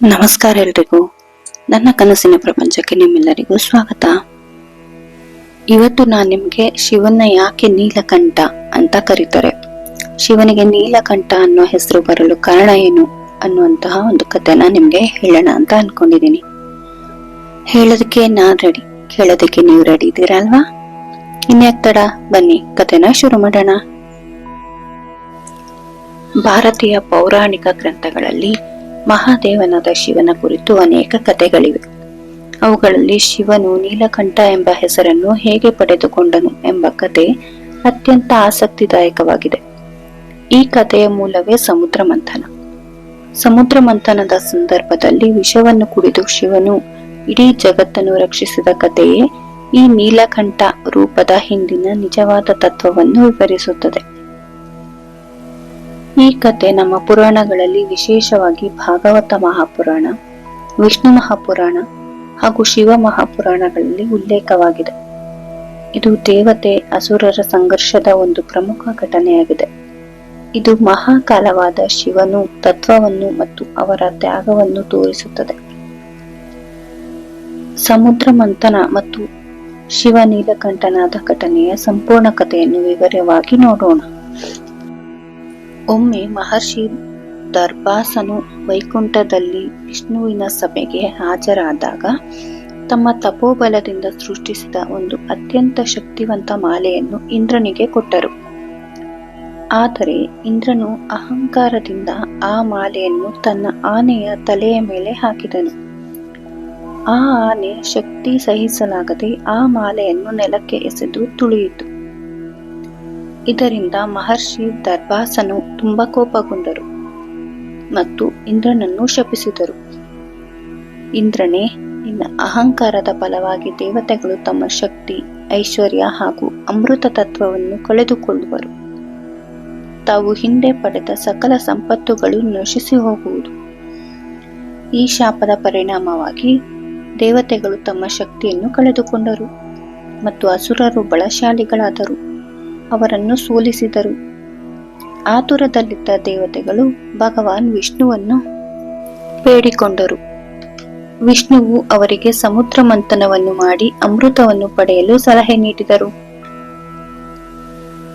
ನಮಸ್ಕಾರ ಎಲ್ರಿಗೂ. ನನ್ನ ಕನಸಿನ ಪ್ರಪಂಚಕ್ಕೆ ನಿಮ್ಮೆಲ್ಲರಿಗೂ ಸ್ವಾಗತ. ಇವತ್ತು ನಾನು ನಿಮಗೆ ಶಿವನ ಯಾಕೆ ನೀಲಕಂಠ ಅಂತ ಕರೀತಾರೆ. ಶಿವನಿಗೆ ನೀಲಕಂಠ ಅನ್ನೋ ಹೆಸರು ಬರಲು ಕಾರಣ ಏನು ಅನ್ನುವಂತಹ ಒಂದು ಕಥೆನ ನಿಮಗೆ ಹೇಳೋಣ ಅಂತ ಅನ್ಕೊಂಡಿದ್ದೀನಿ ಹೇಳೋದಕ್ಕೆ ನಾನ್ ರೆಡಿ ಕೇಳೋದಕ್ಕೆ ನೀವು ರೆಡಿ ಇದ್ದೀರಾ ಅಲ್ವಾ? ಇನ್ಯಾಕ್ ತಡ, ಬನ್ನಿ, ಕಥೆನ ಶುರು ಮಾಡೋಣ. ಭಾರತೀಯ ಪೌರಾಣಿಕ ಗ್ರಂಥಗಳಲ್ಲಿ ಮಹಾದೇವನಾದ ಶಿವನ ಕುರಿತು ಅನೇಕ ಕಥೆಗಳಿವೆ. ಅವುಗಳಲ್ಲಿ ಶಿವನು ನೀಲಕಂಠ ಎಂಬ ಹೆಸರನ್ನು ಹೇಗೆ ಪಡೆದುಕೊಂಡನು ಎಂಬ ಕತೆ ಅತ್ಯಂತ ಆಸಕ್ತಿದಾಯಕವಾಗಿದೆ. ಈ ಕಥೆಯ ಮೂಲವೇ ಸಮುದ್ರ ಮಂಥನ. ಸಮುದ್ರ ಮಂಥನದ ಸಂದರ್ಭದಲ್ಲಿ ವಿಷವನ್ನು ಕುಡಿದು ಶಿವನು ಇಡೀ ಜಗತ್ತನ್ನು ರಕ್ಷಿಸಿದ ಕಥೆಯೇ ಈ ನೀಲಕಂಠ ರೂಪದ ಹಿಂದಿನ ನಿಜವಾದ ತತ್ವವನ್ನು ವಿವರಿಸುತ್ತದೆ. ಈ ಕತೆ ನಮ್ಮ ಪುರಾಣಗಳಲ್ಲಿ ವಿಶೇಷವಾಗಿ ಭಾಗವತ ಮಹಾಪುರಾಣ, ವಿಷ್ಣು ಮಹಾಪುರಾಣ ಹಾಗೂ ಶಿವ ಮಹಾಪುರಾಣಗಳಲ್ಲಿ ಉಲ್ಲೇಖವಾಗಿದೆ. ಇದು ದೇವತೆ ಅಸುರರ ಸಂಘರ್ಷದ ಒಂದು ಪ್ರಮುಖ ಘಟನೆಯಾಗಿದೆ. ಇದು ಮಹಾಕಾಲವಾದ ಶಿವನು, ತತ್ವವನ್ನು ಮತ್ತು ಅವರ ತ್ಯಾಗವನ್ನು ತೋರಿಸುತ್ತದೆ. ಸಮುದ್ರ ಮಂಥನ ಮತ್ತು ಶಿವ ನೀಲಕಂಠನಾದ ಘಟನೆಯ ಸಂಪೂರ್ಣ ಕಥೆಯನ್ನು ವಿವರವಾಗಿ ನೋಡೋಣ. ಒಮ್ಮೆ ಮಹರ್ಷಿ ದರ್ಬಾಸನು ವೈಕುಂಠದಲ್ಲಿ ವಿಷ್ಣುವಿನ ಸಭೆಗೆ ಹಾಜರಾದಾಗ ತಮ್ಮ ತಪೋಬಲದಿಂದ ಸೃಷ್ಟಿಸಿದ ಒಂದು ಅತ್ಯಂತ ಶಕ್ತಿವಂತ ಮಾಲೆಯನ್ನು ಇಂದ್ರನಿಗೆ ಕೊಟ್ಟರು. ಆದರೆ ಇಂದ್ರನು ಅಹಂಕಾರದಿಂದ ಆ ಮಾಲೆಯನ್ನು ತನ್ನ ಆನೆಯ ತಲೆಯ ಮೇಲೆ ಹಾಕಿದನು. ಆ ಆನೆ ಶಕ್ತಿ ಸಹಿಸಲಾಗದೆ ಆ ಮಾಲೆಯನ್ನು ನೆಲಕ್ಕೆ ಎಸೆದು ತುಳಿಯಿತು. ಇದರಿಂದ ಮಹರ್ಷಿ ದರ್ಭಾಸನು ತುಂಬಾ ಕೋಪಗೊಂಡರು ಮತ್ತು ಇಂದ್ರನನ್ನು ಶಪಿಸಿದರು. ಇಂದ್ರನೇ, ನಿನ್ನ ಅಹಂಕಾರದ ಫಲವಾಗಿ ದೇವತೆಗಳು ತಮ್ಮ ಶಕ್ತಿ, ಐಶ್ವರ್ಯ ಹಾಗೂ ಅಮೃತ ತತ್ವವನ್ನು ಕಳೆದುಕೊಳ್ಳುವರು. ತಾವು ಹಿಂದೆ ಪಡೆದ ಸಕಲ ಸಂಪತ್ತುಗಳು ನಶಿಸಿ ಹೋಗುವುದು. ಈ ಶಾಪದ ಪರಿಣಾಮವಾಗಿ ದೇವತೆಗಳು ತಮ್ಮ ಶಕ್ತಿಯನ್ನು ಕಳೆದುಕೊಂಡರು ಮತ್ತು ಅಸುರರು ಬಲಶಾಲಿಗಳಾದರು. ಅವರನ್ನು ಸೋಲಿಸಿದರು. ಆತುರದಲ್ಲಿದ್ದ ದೇವತೆಗಳು ಭಗವಾನ್ ವಿಷ್ಣುವನ್ನು ಬೇಡಿಕೊಂಡರು. ವಿಷ್ಣುವು ಅವರಿಗೆ ಸಮುದ್ರ ಮಂಥನವನ್ನು ಮಾಡಿ ಅಮೃತವನ್ನು ಪಡೆಯಲು ಸಲಹೆ ನೀಡಿದರು.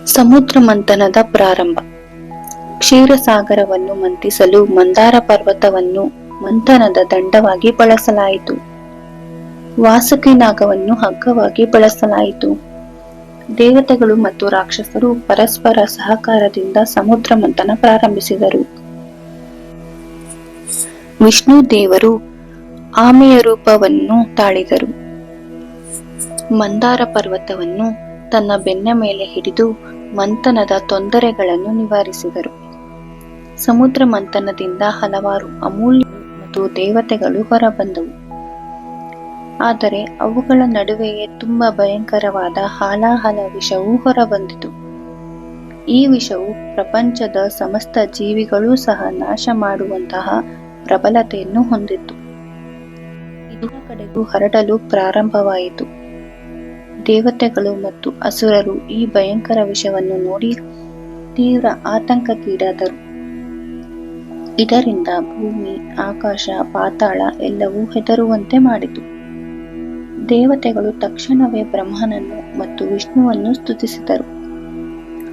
ಸಮುದ್ರ ಮಂಥನದ ಪ್ರಾರಂಭ. ಕ್ಷೀರಸಾಗರವನ್ನು ಮಂಥಿಸಲು ಮಂದಾರ ಪರ್ವತವನ್ನು ಮಂಥನದ ದಂಡವಾಗಿ ಬಳಸಲಾಯಿತು. ವಾಸುಕಿ ನಾಗವನ್ನು ಹಗ್ಗವಾಗಿ ಬಳಸಲಾಯಿತು. ದೇವತೆಗಳು ಮತ್ತು ರಾಕ್ಷಸರು ಪರಸ್ಪರ ಸಹಕಾರದಿಂದ ಸಮುದ್ರ ಮಂಥನ ಪ್ರಾರಂಭಿಸಿದರು. ವಿಷ್ಣು ದೇವರು ಆಮೆಯ ರೂಪವನ್ನು ತಾಳಿದರು. ಮಂದಾರ ಪರ್ವತವನ್ನು ತನ್ನ ಬೆನ್ನ ಮೇಲೆ ಹಿಡಿದು ಮಂಥನದ ತೊಂದರೆಗಳನ್ನು ನಿವಾರಿಸಿದರು. ಸಮುದ್ರ ಮಂಥನದಿಂದ ಹಲವಾರು ಅಮೂಲ್ಯ ಮತ್ತು ದೇವತೆಗಳು ಹೊರಬಂದವು. ಆದರೆ ಅವುಗಳ ನಡುವೆಯೇ ತುಂಬಾ ಭಯಂಕರವಾದ ಹಾಲಾಹಲ ವಿಷವು ಹೊರಬಂದಿತು. ಈ ವಿಷವು ಪ್ರಪಂಚದ ಸಮಸ್ತ ಜೀವಿಗಳೂ ಸಹ ನಾಶ ಮಾಡುವಂತಹ ಪ್ರಬಲತೆಯನ್ನು ಹೊಂದಿತ್ತು. ಎಲ್ಲ ಕಡೆಗೂ ಹರಡಲು ಪ್ರಾರಂಭವಾಯಿತು. ದೇವತೆಗಳು ಮತ್ತು ಅಸುರರು ಈ ಭಯಂಕರ ವಿಷವನ್ನು ನೋಡಿ ತೀವ್ರ ಆತಂಕಕ್ಕೀಡಾದರು. ಇದರಿಂದ ಭೂಮಿ, ಆಕಾಶ, ಪಾತಾಳ ಎಲ್ಲವೂ ಹೆದರುವಂತೆ ಮಾಡಿತು. ದೇವತೆಗಳು ತಕ್ಷಣವೇ ಬ್ರಹ್ಮನನ್ನು ಮತ್ತು ವಿಷ್ಣುವನ್ನು ಸ್ತುತಿಸಿದರು.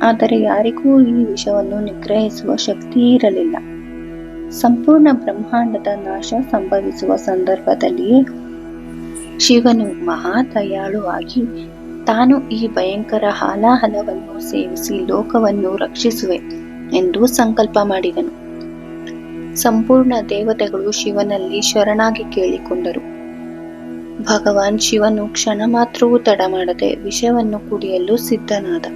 ಆದರೆ ಯಾರಿಗೂ ಈ ವಿಷವನ್ನು ನಿಗ್ರಹಿಸುವ ಶಕ್ತಿ ಇರಲಿಲ್ಲ. ಸಂಪೂರ್ಣ ಬ್ರಹ್ಮಾಂಡದ ನಾಶ ಸಂಭವಿಸುವ ಸಂದರ್ಭದಲ್ಲಿಯೇ ಶಿವನು ಮಹಾ ದಯಾಳುವಾಗಿ ತಾನು ಈ ಭಯಂಕರ ಹಾಲಾಹಲವನ್ನು ಸೇವಿಸಿ ಲೋಕವನ್ನು ರಕ್ಷಿಸುವೆ ಎಂದು ಸಂಕಲ್ಪ ಮಾಡಿದನು. ಸಂಪೂರ್ಣ ದೇವತೆಗಳು ಶಿವನಲ್ಲಿ ಶರಣಾಗಿ ಕೇಳಿಕೊಂಡರು. ಭಗವಾನ್ ಶಿವನು ಕ್ಷಣ ಮಾತ್ರವೂ ತಡ ಮಾಡದೆ ವಿಷವನ್ನು ಕುಡಿಯಲು ಸಿದ್ಧನಾದ.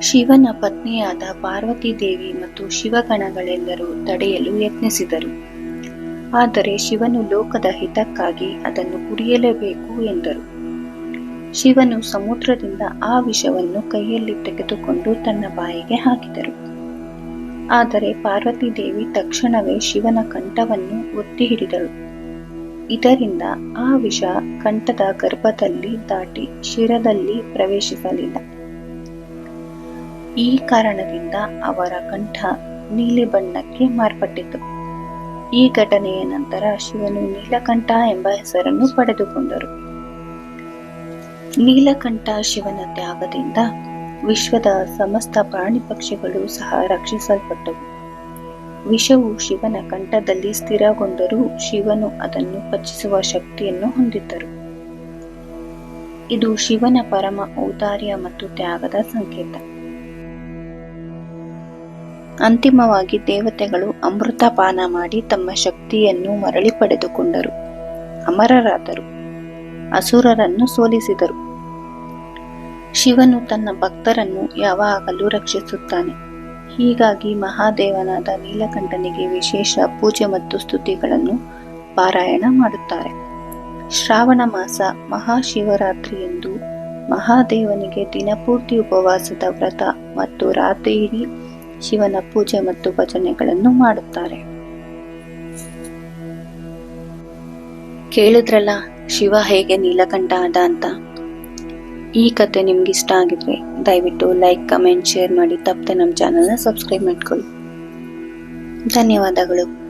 ಶಿವನ ಪತ್ನಿಯಾದ ಪಾರ್ವತಿ ದೇವಿ ಮತ್ತು ಶಿವಗಣಗಳೆಲ್ಲರೂ ತಡೆಯಲು ಯತ್ನಿಸಿದರು. ಆದರೆ ಶಿವನು ಲೋಕದ ಹಿತಕ್ಕಾಗಿ ಅದನ್ನು ಕುಡಿಯಲೇಬೇಕು ಎಂದರು. ಶಿವನು ಸಮುದ್ರದಿಂದ ಆ ವಿಷವನ್ನು ಕೈಯಲ್ಲಿ ತೆಗೆದುಕೊಂಡು ತನ್ನ ಬಾಯಿಗೆ ಹಾಕಿದರು. ಆದರೆ ಪಾರ್ವತಿ ದೇವಿ ತಕ್ಷಣವೇ ಶಿವನ ಕಂಠವನ್ನು ಒತ್ತಿ ಹಿಡಿದಳು. ಇದರಿಂದ ಆ ವಿಷ ಕಂಠದ ಗರ್ಭದಲ್ಲಿ ದಾಟಿ ಶಿರದಲ್ಲಿ ಪ್ರವೇಶಿಸಲಿಲ್ಲ. ಈ ಕಾರಣದಿಂದ ಅವರ ಕಂಠ ನೀಲಿ ಬಣ್ಣಕ್ಕೆ ಮಾರ್ಪಟ್ಟಿತು. ಈ ಘಟನೆಯ ನಂತರ ಶಿವನು ನೀಲಕಂಠ ಎಂಬ ಹೆಸರನ್ನು ಪಡೆದುಕೊಂಡರು. ನೀಲಕಂಠ ಶಿವನ ತ್ಯಾಗದಿಂದ ವಿಶ್ವದ ಸಮಸ್ತ ಪ್ರಾಣಿ ಪಕ್ಷಿಗಳು ಸಹ ರಕ್ಷಿಸಲ್ಪಟ್ಟವು. ವಿಷವು ಶಿವನ ಕಂಠದಲ್ಲಿ ಸ್ಥಿರಗೊಂಡರೂ ಶಿವನು ಅದನ್ನು ಪಚಿಸುವ ಶಕ್ತಿಯನ್ನು ಹೊಂದಿದ್ದರು. ಇದು ಶಿವನ ಪರಮ ಔದಾರ್ಯ ಮತ್ತು ತ್ಯಾಗದ ಸಂಕೇತ. ಅಂತಿಮವಾಗಿ ದೇವತೆಗಳು ಅಮೃತ ಪಾನ ಮಾಡಿ ತಮ್ಮ ಶಕ್ತಿಯನ್ನು ಮರಳಿ ಪಡೆದುಕೊಂಡರು. ಅಮರರಾದರು. ಅಸುರರನ್ನು ಸೋಲಿಸಿದರು. ಶಿವನು ತನ್ನ ಭಕ್ತರನ್ನು ಯಾವಾಗಲೂ ರಕ್ಷಿಸುತ್ತಾನೆ. ಹೀಗಾಗಿ ಮಹಾದೇವನಾದ ನೀಲಕಂಠನಿಗೆ ವಿಶೇಷ ಪೂಜೆ ಮತ್ತು ಸ್ತುತಿಗಳನ್ನು ಪಾರಾಯಣ ಮಾಡುತ್ತಾರೆ. ಶ್ರಾವಣ ಮಾಸ ಮಹಾಶಿವರಾತ್ರಿಯಂದು ಮಹಾದೇವನಿಗೆ ದಿನಪೂರ್ತಿ ಉಪವಾಸದ ವ್ರತ ಮತ್ತು ರಾತ್ರಿ ಶಿವನ ಪೂಜೆ ಮತ್ತು ಭಜನೆಗಳನ್ನು ಮಾಡುತ್ತಾರೆ. ಕೇಳಿದ್ರಲ್ಲ, ಶಿವ ಹೇಗೆ ನೀಲಕಂಠ ಆದ ಅಂತ? ಈ ಕತೆ ನಿಮ್ಗೆ ಇಷ್ಟ ಆಗಿದ್ರೆ ದಯವಿಟ್ಟು ಲೈಕ್, ಕಮೆಂಟ್, ಶೇರ್ ಮಾಡಿ. ತಪ್ಪದೆ ನಮ್ಮ ಚಾನಲ್ನ ಸಬ್ಸ್ಕ್ರೈಬ್ ಮಾಡ್ಕೊಳ್ಳಿ. ಧನ್ಯವಾದಗಳು.